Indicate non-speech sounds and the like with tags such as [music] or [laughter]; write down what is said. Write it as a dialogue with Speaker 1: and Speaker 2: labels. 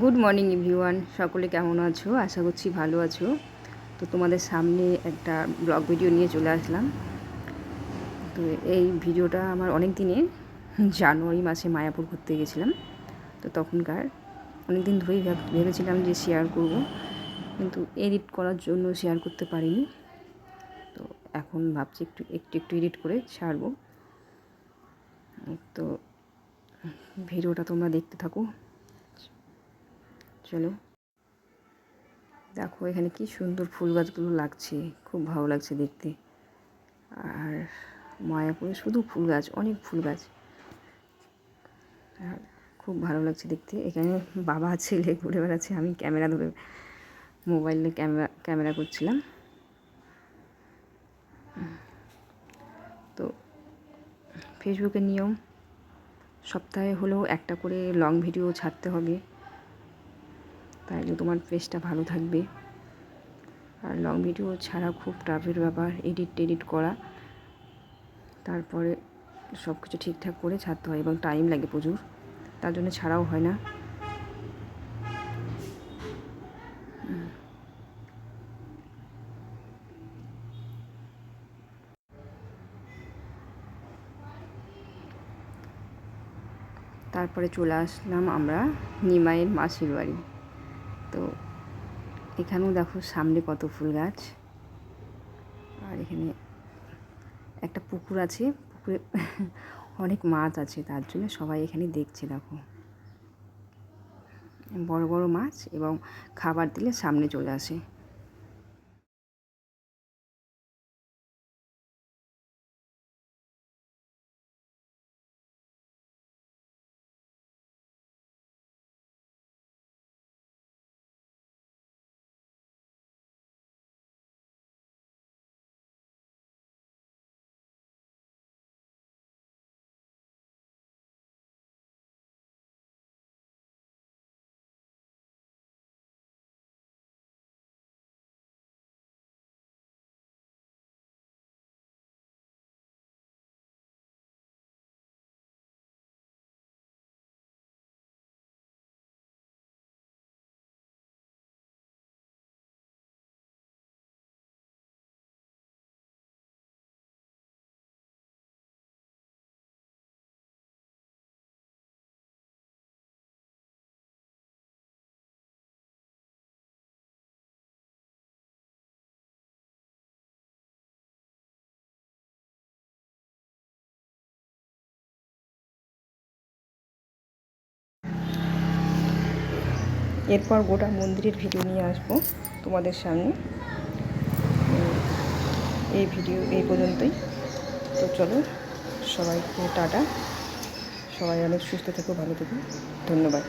Speaker 1: Good morning everyone সকলে কেমন আছো? আশা করছি ভালো আছো। তো তোমাদের সামনে একটা ব্লগ ভিডিও নিয়ে চলে আসলাম। তো এই ভিডিওটা আমার অনেক দিনে জানুয়ারি মাসে মায়াপুর ঘুরতে গেছিলাম। তো তখনকার অনেক দিন ধরেই ভাব- ভেবেছিলাম যে শেয়ার করব। কিন্তু এডিট করার জন্য শেয়ার করতে পারিনি। তো এখন ভাবছি একটু একটু একটু এডিট করে ছাড়বো। তো ভিডিওটা তোমরা দেখতে থাকো। চলো। দেখো এখানে কি সুন্দর ফুল গাছগুলো লাগছে, খুব ভালো লাগছে দেখতে। আর মায়াপুরে শুধু ফুল গাছ, অনেক ফুল গাছ। আর খুব ভালো লাগছে দেখতে। এখানে বাবা ছেলে ঘুরে বেড়াচ্ছে, আমি ক্যামেরা ধরে মোবাইলে ক্যামেরা ক্যামেরা করছিলাম। তো ফেসবুকের নিয়ম, সপ্তাহে হলেও একটা করে লং ভিডিও ছাড়তে হবে। তাহলে তোমার পেজটা ভালো থাকবে। আর লং ভিডিও ছাড়া খুব টাফের ব্যাপার এডিট টেডিট করা। তারপরে সব কিছু ঠিকঠাক করে ছাড়তে হয় এবং টাইম লাগে প্রচুর। তার জন্য ছাড়াও হয় না। তারপরে চলে আসলাম আমরা নিমাইয়ের মাসির বাড়ি। তো এখানেও দেখো সামনে কত ফুল গাছ। আর এখানে একটা পুকুর আছে, পুকুরে [laughs] অনেক মাছ আছে, তার জন্য সবাই এখানে দেখছে, দেখো। বড় বড় মাছ এবং খাবার দিলে সামনে চলে আসে। এরপর গোটা মন্দিরের ভিডিও নিয়ে আসব তোমাদের সামনে। এই ভিডিও এই পর্যন্তই। তো চলো, সবাইকে টাটা। সবাই অনেক সুস্থ থেকো, ভালো থেকো। ধন্যবাদ।